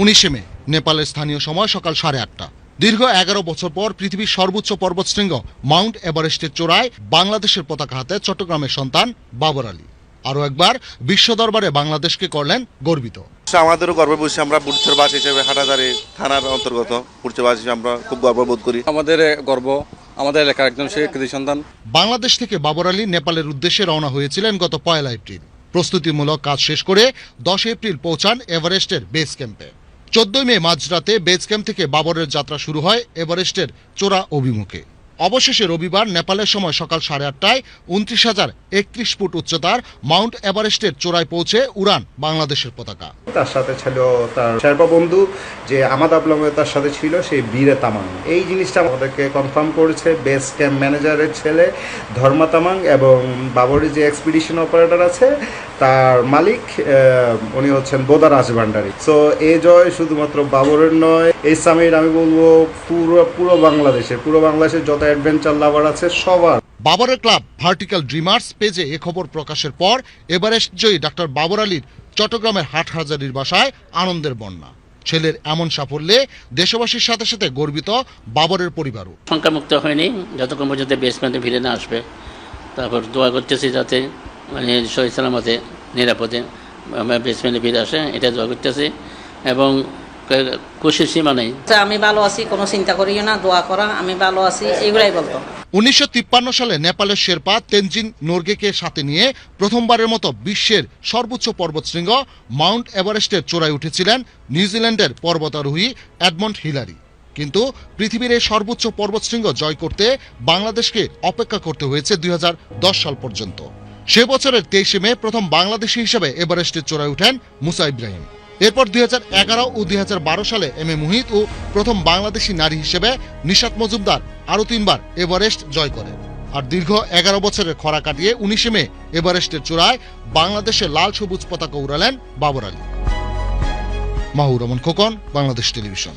উনিশে মে নেপালের স্থানীয় সময় সকাল সাড়ে আটটা। দীর্ঘ এগারো বছর পর পৃথিবীর সর্বোচ্চ পর্বতশৃঙ্গ মাউন্ট এভারেস্টের চূড়ায় বাংলাদেশের পতাকা হাতে চট্টগ্রামের সন্তান বাবর আলী। আরও একবার বিশ্ব দরবারে বাংলাদেশকে করলেন গর্বিত। সে আমাদেরও গর্বে বসে আমরা পুরচরবাস হিসেবে হাটাজারি থানার অন্তর্গত পুরচরবাস হিসেবে আমরা খুব গর্ববোধ করি। আমাদের গর্ব আমাদের এলাকার একজন সে কৃতি সন্তান। বাংলাদেশ থেকে বাবর আলী নেপালের উদ্দেশ্যে রওনা হয়েছিলেন গত পয়লা এপ্রিল। প্রস্তুতিমূলক কাজ শেষ করে দশ এপ্রিল পৌঁছান এভারেস্টের বেস ক্যাম্পে। চোদ্দই মে মাঝরাতে বেস ক্যাম্প থেকে বাবরের যাত্রা শুরু হয় এভারেস্টের চোরা অভিমুখে। অবশেষে রবিবার নেপালের সময় সকাল সাড়ে আটটায় উনত্রিশ হাজার একত্রিশ ফুট উচ্চতার মাউন্ট এভারেস্টের চূড়ায় পৌঁছে উড়ান বাংলাদেশের পতাকা। তার সাথে ছিল তার শেরপা বন্ধু যে আমাদ আবলমে, তার সাথে ছিল সেই বীরে তামাং। এই জিনিসটা আমাদেরকে কনফার্ম করেছে বেস ক্যাম্প ম্যানেজারের ছেলে ধর্মা তামাং এবং বাবরের যে এক্সপিডিশন অপারেটর আছে তার মালিক উনি হচ্ছেন বোদা রাজভান্ডারী সো এই জয় শুধুমাত্র বাবরের নয় এই সামিট আমি বলব পুরো পুরো বাংলাদেশের পুরো বাংলাদেশের যত অ্যাডভেঞ্চার লাভার আছে সবার। বাবরের ক্লাব ভার্টিক্যাল ড্রিমার্স পেজে এ খবর প্রকাশের পর এভারেস্ট জয়ী ডাক্তার বাবর আলীর চট্টগ্রামের হাটহাজারির বাসায় আনন্দের বন্যা। ছেলের এমন সাফল্যে দেশবাসীর সাথে সাথে গর্বিত বাবরের পরিবারও। সংখ্যামুক্ত হয়নি যতক্ষণ পর্যন্ত বেসমেন্টে ফিরে না আসবে। তারপর দোয়া করতেছি যাতে মানে শহীদ সালামতে নিরাপদে আমরা বেসমেন্টে ফিরে আসে এটা দোয়া করতেছি। এবং খুশির সীমা নেই। আমি ভালো আছি কোনো চিন্তা করিও না দোয়া করা আমি ভালো আছি এগুলাই বলতো। উনিশশো সালে নেপালের শেরপা তেনজিন নোরগেকে সাথে নিয়ে প্রথমবারের মতো বিশ্বের সর্বোচ্চ পর্বতশৃঙ্গ মাউন্ট এভারেস্টের চূড়ায় উঠেছিলেন নিউজিল্যান্ডের পর্বতারোহী এডমন্ড হিলারি। কিন্তু পৃথিবীর এই সর্বোচ্চ পর্বতশৃঙ্গ জয় করতে বাংলাদেশকে অপেক্ষা করতে হয়েছে দুই হাজার দশ সাল পর্যন্ত। সে বছরের তেইশে মে প্রথম বাংলাদেশি হিসেবে এভারেস্টের চূড়ায় উঠেন মুসা ইব্রাহিম। এরপর দুই ও দুই সালে এম এ মুহিত ও প্রথম বাংলাদেশি নারী হিসেবে নিশাত মজুমদার আরও তিনবার এভারেস্ট জয় করেন। আর দীর্ঘ এগারো বছরের খরা কাটিয়ে উনিশে মে এভারেস্টের চূড়ায় বাংলাদেশে লাল সবুজ পতাকা উড়ালেন বাবর আলী। মাহুর রহমান খোকন, বাংলাদেশ টেলিভিশন।